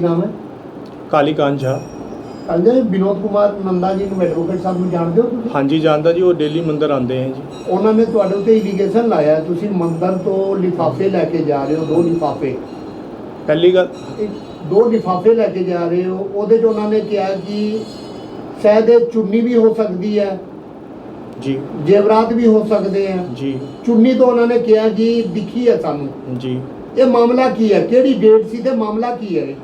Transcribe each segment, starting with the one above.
ਕੀ ਨਾਮ ਹੈ? ਕਾਲੀ ਕਾਂਝਾ ਅੰਜੇ ਵਿਨੋਦ ਕੁਮਾਰ ਨੰਦਾ ਜੀ ਨੂੰ ਐਡਵੋਕੇਟ ਸਾਹਿਬ ਨੂੰ ਜਾਣਦੇ ਹੋ ਤੁਸੀਂ? ਹਾਂਜੀ ਜਾਣਦਾ ਜੀ ਉਹ ਡੇਲੀ ਮੰਦਰ ਆਉਂਦੇ ਹੈ ਜੀ। ਉਹਨਾਂ ਨੇ ਤੁਹਾਡੇ ਉੱਤੇ ਇਲੀਗੇਸ਼ਨ ਲਾਇਆ ਹੈ, ਤੁਸੀਂ ਮੰਦਰ ਤੋਂ ਲਿਫਾਫੇ ਲੈ ਕੇ ਜਾ ਰਹੇ ਹੋ ਦੋ ਲਿਫਾਫੇ। ਪਹਿਲੀ ਗੱਲ ਇੱਕ ਦੋ ਲਿਫਾਫੇ ਲੈ ਕੇ ਜਾ ਰਹੇ ਹੋ ਉਹਦੇ 'ਚ ਉਹਨਾਂ ਨੇ ਕਿਹਾ ਕਿ ਸ਼ਾਇਦ ਇਹ ਚੁੰਨੀ ਵੀ ਹੋ ਸਕਦੀ ਹੈ। ਜੀ। ਜੇਵਰਾਤ ਵੀ ਹੋ ਸਕਦੇ ਆ। ਜੀ। ਚੁੰਨੀ ਤੋਂ ਉਹਨਾਂ ਨੇ ਕਿਹਾ ਕਿ ਦਿਖੀ ਹੈ ਸਾਨੂੰ। ਜੀ। ਇਹ ਮਾਮਲਾ ਕੀ ਹੈ? ਕਿਹੜੀ ਡੇਟ ਸੀ ਤੇ ਮਾਮਲਾ ਕੀ ਹੈ ਇਹ?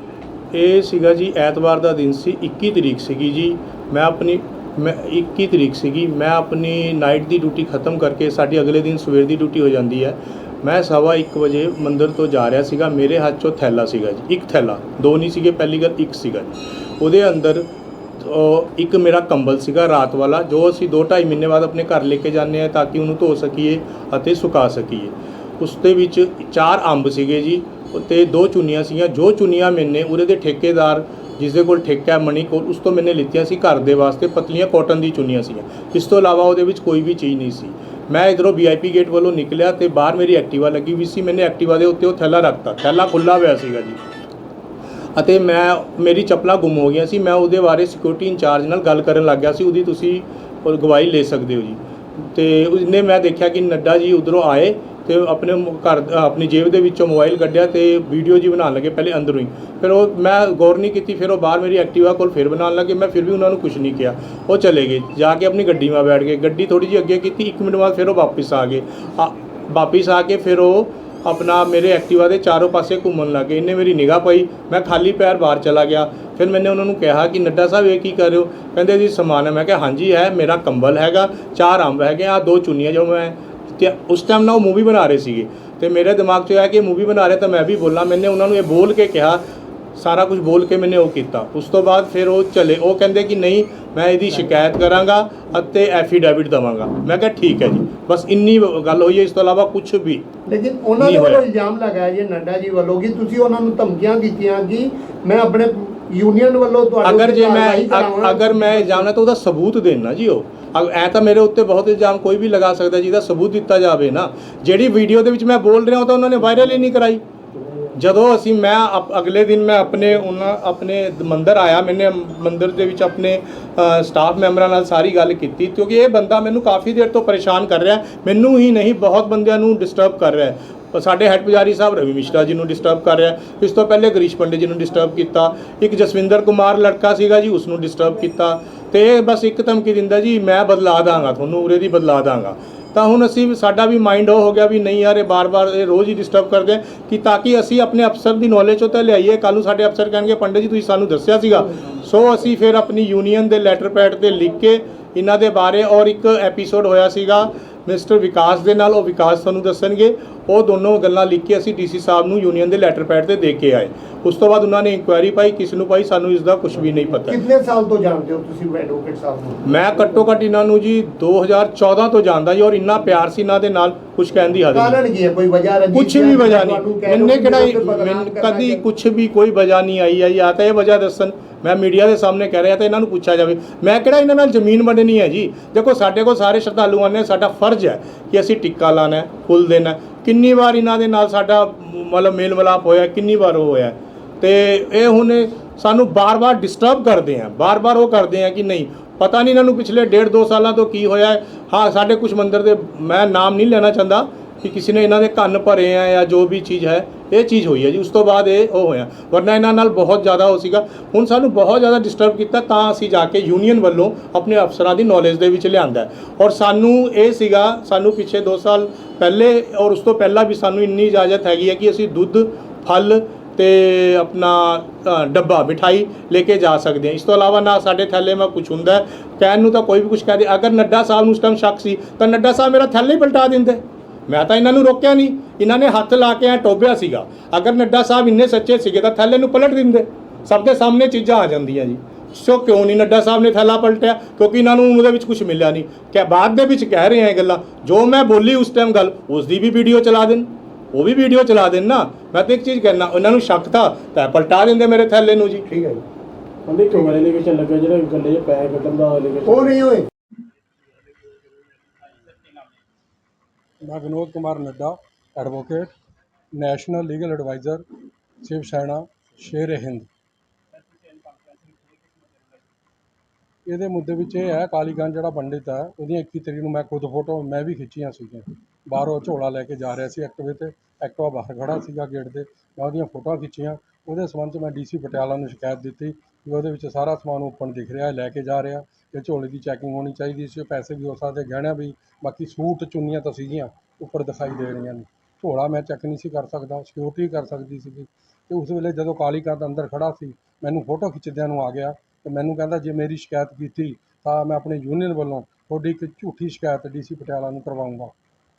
ਇਹ ਸੀਗਾ ਜੀ, ਐਤਵਾਰ ਦਾ ਦਿਨ ਸੀ 21 ਤਰੀਕ ਸੀਗੀ ਜੀ। ਮੈਂ ਆਪਣੀ, ਮੈਂ 21 ਤਰੀਕ ਸੀਗੀ, ਮੈਂ ਆਪਣੀ ਨਾਈਟ ਦੀ ਡਿਊਟੀ ਖਤਮ ਕਰਕੇ ਸਾਡੀ ਅਗਲੇ ਦਿਨ ਸਵੇਰ ਦੀ ਡਿਊਟੀ ਹੋ ਜਾਂਦੀ ਹੈ। ਮੈਂ ਸਵਾ 1 ਵਜੇ ਮੰਦਿਰ ਤੋਂ ਜਾ ਰਿਹਾ ਸੀਗਾ, ਮੇਰੇ ਹੱਥ 'ਚੋਂ ਥੈਲਾ ਸੀਗਾ ਜੀ, ਇੱਕ ਥੈਲਾ। ਦੋ ਨਹੀਂ ਸੀਗੇ, ਪਹਿਲੀ ਗੱਲ ਇੱਕ ਸੀਗਾ ਜੀ। ਉਹਦੇ ਅੰਦਰ ਇੱਕ ਮੇਰਾ ਕੰਬਲ ਸੀਗਾ ਰਾਤ ਵਾਲਾ, ਜੋ ਅਸੀਂ 2.5 ਮਹੀਨੇ ਬਾਅਦ ਆਪਣੇ ਘਰ ਲੈ ਕੇ ਜਾਂਦੇ ਆ ਤਾਂ ਕਿ ਉਹਨੂੰ ਧੋ ਸਕੀਏ ਅਤੇ ਸੁਕਾ ਸਕੀਏ। ਉਸ ਦੇ ਵਿੱਚ ਚਾਰ ਅੰਬ ਸੀਗੇ ਜੀ ਤੇ ਦੋ ਚੁੰਨੀਆਂ ਸੀਗੀਆਂ। ਜੋ ਚੁੰਨੀਆਂ ਮੈਨੇ ਉਹਦੇ ਦੇ ਠੇਕੇਦਾਰ ਜਿਸ ਦੇ ਕੋਲ ਠੇਕਾ ਹੈ ਮਣੀ ਕੋਲ, ਉਸ ਤੋਂ ਮੈਨੇ ਲਿੱਤੀਆਂ ਸੀ ਘਰ ਦੇ ਵਾਸਤੇ ਪਤਲੀਆਂ ਕਾਟਨ ਦੀ ਚੁੰਨੀਆਂ ਸੀਗੀਆਂ। ਇਸ ਤੋਂ ਇਲਾਵਾ ਉਹਦੇ ਵਿੱਚ ਕੋਈ ਵੀ ਚੀਜ਼ ਨਹੀਂ ਸੀ। ਮੈਂ ਇਧਰੋਂ ਵੀਆਈਪੀ ਗੇਟ ਵੱਲੋਂ ਨਿਕਲਿਆ ਤੇ ਬਾਹਰ ਮੇਰੀ ਐਕਟਿਵਾ ਲੱਗੀ ਹੋਈ ਸੀ। ਮੈਨੇ ਐਕਟਿਵਾ ਦੇ ਉੱਤੇ ਉਹ ਥੈਲਾ ਰੱਖਤਾ। ਥੈਲਾ ਖੁੱਲਾ ਹੋਇਆ ਸੀਗਾ ਜੀ। ਅਤੇ ਮੈਂ, ਮੇਰੀ ਚੱਪਲਾਂ ਗੁੰਮ ਹੋ ਗਈਆਂ ਸੀ। ਮੈਂ ਉਹਦੇ ਬਾਰੇ ਸਿਕਿਉਰਿਟੀ ਇੰਚਾਰਜ ਨਾਲ ਗੱਲ ਕਰਨ ਲੱਗ ਗਿਆ ਸੀ। ਉਹਦੀ ਤੁਸੀਂ ਉਹ ਗਵਾਹੀ ਲੈ ਸਕਦੇ ਹੋ ਜੀ। ਤੇ ਉਸਨੇ ਮੈਂ ਦੇਖਿਆ ਕਿ ਨੱਡਾ ਜੀ ਉਧਰੋਂ ਆਏ। ਤੇ ਆਪਣੇ ਘਰ ਆਪਣੀ ਜੇਬ ਦੇ ਵਿੱਚੋਂ ਮੋਬਾਈਲ ਕੱਢਿਆ ਤੇ ਵੀਡੀਓ ਜੀ ਬਣਾਉਣ ਲੱਗੇ ਪਹਿਲੇ ਅੰਦਰੋਂ ਹੀ। ਫਿਰ ਉਹ ਮੈਂ ਗੌਰ ਨਹੀਂ ਕੀਤੀ, ਫਿਰ ਉਹ ਬਾਹਰ ਮੇਰੀ ਐਕਟਿਵਾ ਕੋਲ ਫਿਰ ਬਣਾਉਣ ਲੱਗੇ, ਮੈਂ ਫਿਰ ਵੀ ਉਹਨਾਂ ਨੂੰ ਕੁਝ ਨਹੀਂ ਕਿਹਾ। ਉਹ ਚਲੇ ਗਏ, ਜਾ ਕੇ ਆਪਣੀ ਗੱਡੀ 'ਮਾ ਬੈਠ ਗਏ। ਗੱਡੀ ਥੋੜੀ ਜਿਹੀ ਅੱਗੇ ਕੀਤੀ 1 ਮਿੰਟ ਬਾਅਦ ਫਿਰ ਉਹ ਵਾਪਸ ਆ ਗਏ। ਆ- ਵਾਪਸ ਆ ਕੇ ਫਿਰ ਉਹ ਆਪਣਾ ਮੇਰੇ ਐਕਟਿਵਾ ਦੇ ਚਾਰੋਂ ਪਾਸੇ ਘੁੰਮਣ ਲੱਗੇ ਇਹਨੇ ਮੇਰੀ ਨਿਗਾਹ ਪਈ, ਮੈਂ ਖਾਲੀ ਪੈਰ ਬਾਹਰ ਚਲਾ ਗਿਆ। ਫਿਰ ਮੈਨੇ ਉਹਨਾਂ ਨੂੰ ਕਿਹਾ ਕਿ ਨੱਡਾ ਸਾਹਿਬ ਇਹ ਕੀ ਕਰ ਰਹੇ ਹੋ? ਕਹਿੰਦੇ ਜੀ ਸਮਾਨ ਹੈ। ਮੈਂ ਕਿਹਾ, ਹਾਂਜੀ ਹੈ ਮੇਰਾ ਕੰਬਲ ਹੈਗਾ, ਚਾਰ ਅੰਬ ਹੈਗੇ ਆ ਦੋ ਚੁੰਨੀਆਂ ਜੋ ਮੈਂ ਤੇ ਉਸ ਟਾਈਮ ਨਾ ਉਹ ਮੂਵੀ ਬਣਾ ਰਹੇ ਸੀਗੇ। ਤੇ ਮੇਰੇ ਦਿਮਾਗ 'ਚ ਆਇਆ ਕਿ ਮੂਵੀ ਬਣਾ ਰਹੇ ਤਾਂ ਮੈਂ ਵੀ ਬੋਲਾਂ। ਮੈंने ਉਹਨਾਂ ਨੂੰ ਇਹ ਬੋਲ ਕੇ ਕਿਹਾ ਸਾਰਾ ਕੁਝ ਬੋਲ ਕੇ ਮੈंने ਉਹ ਕੀਤਾ। ਉਸ ਤੋਂ ਬਾਅਦ ਫਿਰ ਉਹ ਚਲੇ। ਉਹ ਕਹਿੰਦੇ ਕਿ ਨਹੀਂ ਮੈਂ ਇਹਦੀ ਸ਼ਿਕਾਇਤ ਕਰਾਂਗਾ ਅਤੇ ਐਫੀਡੈਵਿਟ ਦਵਾਂਗਾ। ਮੈਂ ਕਿਹਾ ਠੀਕ ਹੈ ਜੀ। ਬਸ ਇੰਨੀ ਗੱਲ ਹੋਈ ਹੈ। ਇਸ ਤੋਂ ਇਲਾਵਾ ਕੁਝ ਵੀ ਲੇਕਿਨ ਉਹਨਾਂ ਦੇ ਵੱਲੋਂ। ਇਲਜ਼ਾਮ ਲਗਾਇਆ ਜੀ ਨੱਡਾ ਜੀ ਵੱਲੋਂ ਕਿ ਤੁਸੀਂ ਉਹਨਾਂ ਨੂੰ ਧਮਕੀਆਂ ਦਿੱਤੀਆਂ ਕਿ ਮੈਂ ਆਪਣੇ ਯੂਨੀਅਨ ਵੱਲੋਂ ਤੁਹਾਡੇ ਅਗਰ ਜੇ ਮੈਂ ਅਗਰ ਮੈਂ ਇਲਜ਼ਾਮ ਹੈ ਤਾਂ ਉਹਦਾ ਸਬੂਤ ਦੇਣਾ ਜੀ ਉਹ। ਐ ਤਾਂ ਮੇਰੇ ਉੱਤੇ ਬਹੁਤ ਇਲਜ਼ਾਮ ਕੋਈ ਵੀ ਲਗਾ ਸਕਦਾ ਜਿਹਦਾ ਸਬੂਤ ਦਿੱਤਾ ਜਾਵੇ ਨਾ। ਜਿਹੜੀ ਵੀਡੀਓ ਦੇ ਵਿੱਚ ਮੈਂ ਬੋਲ ਰਿਹਾ, ਉਹ ਤਾਂ ਉਹਨਾਂ ਨੇ ਵਾਇਰਲ ਹੀ ਨਹੀਂ ਕਰਾਈ। ਜਦੋਂ ਅਸੀਂ ਮੈਂ ਅਪ- ਅਗਲੇ ਦਿਨ ਮੈਂ ਆਪਣੇ ਉਹਨਾਂ, ਆਪਣੇ ਮੰਦਰ ਆਇਆ, ਮੈਨੇ ਮੰਦਰ ਦੇ ਵਿੱਚ ਆਪਣੇ ਸਟਾਫ ਮੈਂਬਰਾਂ ਨਾਲ ਸਾਰੀ ਗੱਲ ਕੀਤੀ, ਕਿਉਂਕਿ ਇਹ ਬੰਦਾ ਮੈਨੂੰ ਕਾਫੀ ਦੇਰ ਤੋਂ ਪਰੇਸ਼ਾਨ ਕਰ ਰਿਹਾ, ਮੈਨੂੰ ਹੀ ਨਹੀਂ, ਬਹੁਤ ਬੰਦਿਆਂ ਨੂੰ ਡਿਸਟਰਬ ਕਰ ਰਿਹਾ ਹੈ ਉਹ ਸਾਡੇ ਹੈੱਡ ਪੁਜਾਰੀ ਸਾਹਿਬ ਰਵੀ ਮਿਸ਼ਰਾ ਜੀ ਨੂੰ ਡਿਸਟਰਬ ਕਰ ਰਿਹਾ ਹੈ। ਇਸ ਤੋਂ ਪਹਿਲੇ ਗਰੀਸ਼ ਪੰਡਿਤ ਜੀ ਨੂੰ ਡਿਸਟਰਬ ਕੀਤਾ, ਇੱਕ ਜਸਵਿੰਦਰ ਕੁਮਾਰ ਲੜਕਾ ਸੀਗਾ ਜੀ, ਉਸ ਨੂੰ ਡਿਸਟਰਬ ਕੀਤਾ, ਤੇ ਇਹ ਬਸ ਇੱਕ ਧਮਕੀ ਦਿੰਦਾ ਜੀ, ਮੈਂ ਬਦਲਾ ਦਾਂਗਾ, ਤੁਹਾਨੂੰ ਉਰੇ ਦੀ ਬਦਲਾ ਦਾਂਗਾ ਤਾਂ ਹੁਣ ਅਸੀਂ ਸਾਡਾ ਵੀ ਮਾਈਂਡ ਉਹ ਹੋ ਗਿਆ ਵੀ ਨਹੀਂ ਯਾਰ ਇਹ ਬਾਰ-ਬਾਰ ਇਹ ਰੋਜ਼ ਹੀ ਡਿਸਟਰਬ ਕਰਦੇ ਆ ਕਿ ਤਾਂ ਕਿ ਅਸੀਂ ਆਪਣੇ ਅਫਸਰ ਦੀ ਨੌਲੇਜ ਤੋਂ ਤਾਂ ਲਿਆਈਏ। ਕੱਲ ਨੂੰ ਸਾਡੇ ਅਫਸਰ ਕਹਿਣਗੇ, ਪੰਡਿਤ ਜੀ, ਤੁਸੀਂ ਸਾਨੂੰ ਦੱਸਿਆ ਸੀਗਾ। ਸੋ ਅਸੀਂ ਫਿਰ ਆਪਣੀ ਯੂਨੀਅਨ ਦੇ ਲੈਟਰ ਪੈਡ ਤੇ ਲਿਖ ਕੇ ਇਹਨਾਂ ਦੇ ਬਾਰੇ ਔਰ ਇੱਕ ਐਪੀਸੋਡ ਹੋਇਆ ਸੀਗਾ ਮਿਸਟਰ ਵਿਕਾਸ ਦੇ ਨਾਲ, ਉਹ ਵਿਕਾਸ ਤੁਹਾਨੂੰ ਦੱਸਣਗੇ। ਉਹ ਦੋਨੋਂ ਗੱਲਾਂ ਲਿਖ ਕੇ ਅਸੀਂ ਡੀਸੀ ਸਾਹਿਬ ਨੂੰ ਯੂਨੀਅਨ ਦੇ ਲੈਟਰ ਪੈਡ ਤੇ ਦੇ ਕੇ ਆਏ। ਉਸ ਤੋਂ ਬਾਅਦ ਉਹਨਾਂ ਨੇ ਇਨਕੁਆਇਰੀ ਪਾਈ ਕਿਸ ਨੂੰ ਪਾਈ ਸਾਨੂੰ ਇਸ ਦਾ ਕੁਝ ਵੀ ਨਹੀਂ ਪਤਾ। ਕਿੰਨੇ ਸਾਲ ਤੋਂ ਜਾਣਦੇ ਹੋ ਤੁਸੀਂ ਐਡਵੋਕੇਟ ਸਾਹਿਬ ਨੂੰ? ਮੈਂ ਘੱਟੋ ਘੱਟ ਇਹਨਾਂ ਨੂੰ ਜੀ 2014 ਤੋਂ ਜਾਣਦਾ ਜੀ ਔਰ ਇੰਨਾ ਪਿਆਰ ਸੀ ਇਹਨਾਂ ਦੇ ਨਾਲ ਕੁਝ ਕਹਿਣ ਦੀ ਹੱਦ ਨਹੀਂ ਕਾਰਨ ਕੀ ਹੈ? ਕੋਈ ਵਜ੍ਹਾ ਰੰਜਿਸ਼ ਕੁਝ ਵੀ ਵਜ੍ਹਾ ਨਹੀਂ। ਮੈਨੇ ਕਿਹੜਾ ਕਦੀ। ਕੁਝ ਵੀ ਕੋਈ ਵਜ੍ਹਾ ਨਹੀਂ ਆਈ ਹੈ। ਜਾਂ ਤਾਂ ਇਹ ਵਜ੍ਹਾ ਦੱਸਣ ਮੈਂ ਮੀਡੀਆ ਦੇ ਸਾਹਮਣੇ ਕਹਿ ਰਿਹਾ ਤਾਂ ਇਹਨਾਂ ਨੂੰ ਪੁੱਛਿਆ ਜਾਵੇ। ਮੈਂ ਕਿਹੜਾ ਇਹਨਾਂ ਨਾਲ ਜ਼ਮੀਨ ਵੰਡਣੀ ਹੈ ਜੀ? ਦੇਖੋ ਸਾਡੇ ਕੋਲ ਸਾਰੇ ਸ਼ਰਧਾਲੂਆਂ ਨੇ ਸਾਡਾ ਫਰਜ਼ ਹੈ ਕਿ ਅਸੀਂ ਟਿੱਕਾ ਲਾਣਾ ਹੈ ਫੁੱਲ ਦੇਣਾ। ਕਿੰਨੀ ਵਾਰ ਇਹਨਾਂ ਦੇ ਨਾਲ ਸਾਡਾ ਮਤਲਬ ਮੇਲ ਮਿਲਾਪ ਹੋਇਆ, ਕਿੰਨੀ ਵਾਰ ਉਹ ਹੋਇਆ। ਤੇ ਇਹ ਹੁਣ ਸਾਨੂੰ ਬਾਰ-ਬਾਰ ਡਿਸਟਰਬ ਕਰਦੇ ਆ। ਬਾਰ-ਬਾਰ ਉਹ ਕਰਦੇ ਆ ਕਿ ਨਹੀਂ, ਪਤਾ ਨਹੀਂ ਇਹਨਾਂ ਨੂੰ ਪਿਛਲੇ ਡੇਢ ਦੋ ਸਾਲਾਂ ਤੋਂ ਕੀ ਹੋਇਆ। ਹੈ ਹਾਂ ਸਾਡੇ ਕੁਝ ਮੰਦਰ ਦੇ, ਮੈਂ ਨਾਮ ਨਹੀਂ ਲੈਣਾ ਚਾਹੁੰਦਾ ਕਿ ਕਿਸੇ ਨੇ ਇਹਨਾਂ ਦੇ ਕੰਨ ਭਰੇ ਆ ਜਾਂ ਜੋ ਵੀ ਚੀਜ਼ ਹੈ। ਇਹ ਚੀਜ਼ ਹੋਈ ਹੈ ਜੀ, ਉਸ ਤੋਂ ਬਾਅਦ ਇਹ ਉਹ ਹੋਇਆ। ਵਰਨਾ ਇਹਨਾਂ ਨਾਲ ਬਹੁਤ ਜ਼ਿਆਦਾ ਹੋ ਸੀਗਾ। ਹੁਣ ਸਾਨੂੰ ਬਹੁਤ ਜ਼ਿਆਦਾ ਡਿਸਟਰਬ ਕੀਤਾ, ਤਾਂ ਅਸੀਂ ਜਾ ਕੇ ਯੂਨੀਅਨ ਵੱਲੋਂ ਆਪਣੇ ਅਫਸਰਾਂ ਦੀ ਨੌਲੇਜ ਦੇ ਵਿੱਚ ਲਿਆਂਦਾ ਔਰ ਸਾਨੂੰ ਇਹ ਸੀਗਾ, ਸਾਨੂੰ ਪਿੱਛੇ 2 ਸਾਲ ਪਹਿਲੇ ਔਰ ਉਸ ਤੋਂ ਪਹਿਲਾਂ ਵੀ ਸਾਨੂੰ ਇੰਨੀ ਇਜਾਜ਼ਤ ਹੈਗੀ ਹੈ ਕਿ ਅਸੀਂ ਦੁੱਧ, ਫਲ ਤੇ ਆਪਣਾ ਡੱਬਾ, ਮਿਠਾਈ ਲੈ ਕੇ ਜਾ ਸਕਦੇ ਹਾਂ। ਇਸ ਤੋਂ ਇਲਾਵਾ ਨਾ ਸਾਡੇ ਥੈਲੇ ਮੈਂ ਕੁਝ ਹੁੰਦਾ ਕਹਿਣ ਨੂੰ ਤਾਂ ਕੋਈ ਵੀ ਕੁਝ ਕਹਿ ਦੇ। ਅਗਰ ਨੱਡਾ ਸਾਹਿਬ ਨੂੰ ਉਸ ਟਾਈਮ ਸ਼ੱਕ ਸੀ, ਤਾਂ ਨੱਡਾ ਸਾਹਿਬ ਮੇਰਾ ਥੈਲੇ ਹੀ ਪਲਟਾ ਦਿੰਦੇ। ਮੈਂ ਤਾਂ ਇਹਨਾਂ ਨੂੰ ਰੋਕਿਆ ਨਹੀਂ। ਇਹਨਾਂ ਨੇ ਹੱਥ ਲਾ ਕੇ ਐ ਟੋਬਿਆ ਸੀਗਾ। ਅਗਰ ਨੱਡਾ ਸਾਹਿਬ ਇੰਨੇ ਸੱਚੇ ਸੀਗੇ ਤਾਂ ਥੈਲੇ ਨੂੰ ਪਲਟ ਦਿੰਦੇ। ਸਭ ਦੇ ਸਾਹਮਣੇ ਚੀਜ਼ਾਂ ਆ ਜਾਂਦੀਆਂ ਜੀ। ਸੋ ਕਿਉਂ ਨਹੀਂ ਨੱਡਾ ਸਾਹਿਬ ਨੇ ਥੈਲਾ ਪਲਟਿਆ? ਕਿਉਂਕਿ ਇਹਨਾਂ ਨੂੰ ਉਹਦੇ ਵਿੱਚ ਕੁਝ ਮਿਲਿਆ ਨਹੀਂ। ਕਿ ਬਾਅਦ ਦੇ ਵਿੱਚ ਕਹਿ ਰਹੇ ਆ ਇਹ ਗੱਲਾਂ। ਜੋ ਮੈਂ ਬੋਲੀ ਉਸ ਟਾਈਮ ਗੱਲ ਉਸ ਦੀ ਵੀ ਵੀਡੀਓ ਚਲਾ ਦੇਣ। ਉਹ ਵੀ ਵੀਡੀਓ ਚਲਾ ਦੇਣ ਨਾ। ਮੈਂ ਤਾਂ ਇੱਕ ਚੀਜ਼ ਕਹਿਣਾ ਉਹਨਾਂ ਨੂੰ ਸ਼ੱਕ ਥਾ ਤਾਂ ਪਲਟਾ ਦਿੰਦੇ ਮੇਰੇ ਥੈਲੇ ਨੂੰ ਜੀ। ਠੀਕ ਹੈ ਜੀ। ਉਹਦੇ ਕਮਰੇ ਦੇ ਵਿੱਚ ਲੱਗਾ ਜਿਹੜਾ ਗੱਲੇ 'ਚ ਪੈਸੇ ਕੱਢਣ ਦਾ ਉਹ ਨਹੀਂ ਹੋਏ। ਮੈਂ Vinod Kumar Nadda advocate national legal adviser Shiv Sena Sher Hind. ਇਹਦੇ ਮੁੱਦੇ ਵਿੱਚ ਇਹ ਹੈ ਕਾਲੀਗੰਜ ਜਿਹੜਾ ਪੰਡਿਤ ਹੈ, ਉਹਦੀਆਂ 21 ਤਰੀਕ ਨੂੰ ਮੈਂ ਖੁਦ ਫੋਟੋ ਮੈਂ ਵੀ ਖਿੱਚੀਆਂ ਸੀਗੀਆਂ। ਬਾਹਰੋਂ ਝੋਲਾ ਲੈ ਕੇ ਜਾ ਰਿਹਾ ਸੀ ਐਕਟਿਵੇ ਤੇ ਐਕਟਿਵਾ ਬਾਹਰ ਖੜਾ ਸੀਗਾ ਗੇਟ ਦੇ ਮੈਂ ਉਹਦੀਆਂ ਫੋਟੋਆਂ ਖਿੱਚੀਆਂ। ਉਹਦੇ ਸੰਬੰਧ 'ਚ ਮੈਂ ਡੀਸੀ ਪਟਿਆਲਾ ਨੂੰ ਸ਼ਿਕਾਇਤ ਦਿੱਤੀ ਕਿ ਉਹਦੇ ਵਿੱਚ ਸਾਰਾ ਸਮਾਨ ਓਪਨ ਦਿਖ ਰਿਹਾ, ਲੈ ਕੇ ਜਾ ਰਿਹਾ ਅਤੇ ਝੋਲੇ ਦੀ ਚੈਕਿੰਗ ਹੋਣੀ ਚਾਹੀਦੀ ਸੀ ਪੈਸੇ ਵੀ ਹੋ ਸਕਦੇ, ਗਹਿਣਿਆਂ ਵੀ, ਬਾਕੀ ਸੂਟ, ਚੁੰਨੀਆਂ ਤਾਂ ਸੀਗੀਆਂ ਉੱਪਰ ਦਿਖਾਈ ਦੇ ਰਹੀਆਂ ਨੇ। ਝੋਲਾ ਮੈਂ ਚੈੱਕ ਨਹੀਂ ਸੀ ਕਰ ਸਕਦਾ ਸਿਕਿਉਰਿਟੀ ਕਰ ਸਕਦੀ ਸੀਗੀ ਅਤੇ ਉਸ ਵੇਲੇ ਜਦੋਂ ਕਾਲੀਕਾਂਤ ਅੰਦਰ ਖੜਾ ਸੀ, ਮੈਨੂੰ ਫੋਟੋ ਖਿੱਚਦਿਆਂ ਨੂੰ ਆ ਗਿਆ ਅਤੇ ਮੈਨੂੰ ਕਹਿੰਦਾ, ਜੇ ਮੇਰੀ ਸ਼ਿਕਾਇਤ ਕੀਤੀ ਤਾਂ ਮੈਂ ਆਪਣੇ ਯੂਨੀਅਨ ਵੱਲੋਂ ਤੁਹਾਡੀ ਇੱਕ ਝੂਠੀ ਸ਼ਿਕਾਇਤ ਡੀਸੀ ਪਟਿਆਲਾ ਨੂੰ ਕਰਵਾਉਂਗਾ।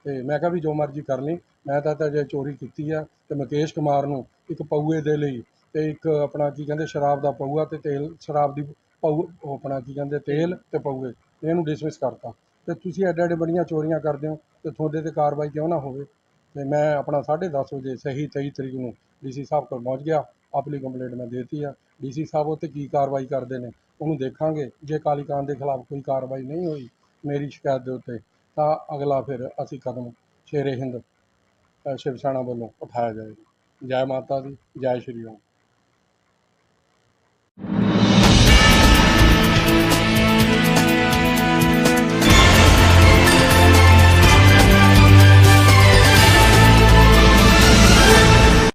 ਤੇ ਮੈਂ ਕਿਹਾ ਵੀ ਜੋ ਮਰਜ਼ੀ ਕਰ ਲਈ। ਮੈਂ ਤਾਂ ਤਾਂ ਜੇ ਚੋਰੀ ਕੀਤੀ ਆ ਤੇ ਮੁਕੇਸ਼ ਕੁਮਾਰ ਨੂੰ ਇੱਕ ਪਊਏ ਦੇ ਲਈ ਤੇ ਇੱਕ ਆਪਣਾ ਕੀ ਕਹਿੰਦੇ ਸ਼ਰਾਬ ਦਾ ਪਊਆ ਤੇ ਤੇਲ, ਸ਼ਰਾਬ ਦੀ ਪਊ, ਉਹ ਆਪਣਾ ਕੀ ਕਹਿੰਦੇ ਤੇਲ ਤੇ ਪਊਏ, ਇਹਨੂੰ ਡਿਸਮਿਸ ਕਰਤਾ। ਤੇ ਤੁਸੀਂ ਐਡੇ ਐਡੇ ਬੜੀਆਂ ਚੋਰੀਆਂ ਕਰਦੇ ਹੋ ਤੇ ਤੁਹਾਡੇ ਤੇ ਕਾਰਵਾਈ ਕਿਉਂ ਨਾ ਹੋਵੇ? ਤੇ ਮੈਂ ਆਪਣਾ 10:30 ਵਜੇ ਸਹੀ 23 ਤਰੀਕ ਨੂੰ ਡੀਸੀ ਸਾਹਿਬ ਕੋਲ ਪਹੁੰਚ ਗਿਆ ਆਪਣੀ ਕੰਪਲੇਂਟ ਮੈਂ ਦੇਤੀ ਆ। ਡੀਸੀ ਸਾਹਿਬ ਉਹ ਕੀ ਕਾਰਵਾਈ ਕਰਦੇ ਨੇ ਉਹਨੂੰ ਦੇਖਾਂਗੇ। ਜੇ ਕਾਲੀਕਾਂਤ ਦੇ ਖਿਲਾਫ ਕੋਈ ਕਾਰਵਾਈ ਨਹੀਂ ਹੋਈ, ਮੇਰੀ ਸ਼ਿਕਾਇਤ ਦੇ ਉੱਤੇ ਤਾਂ ਅਗਲਾ ਫਿਰ ਅਸੀਂ ਕਦਮ ਸ਼ੇਰੇ ਹਿੰਦ ਸ਼ਿਵ ਸੈਨਾ ਵੱਲੋਂ ਉਠਾਇਆ ਜਾਏਗਾ ਜੈ ਮਾਤਾ ਦੀ, ਜੈ ਸ਼੍ਰੀ ਰਾਮ।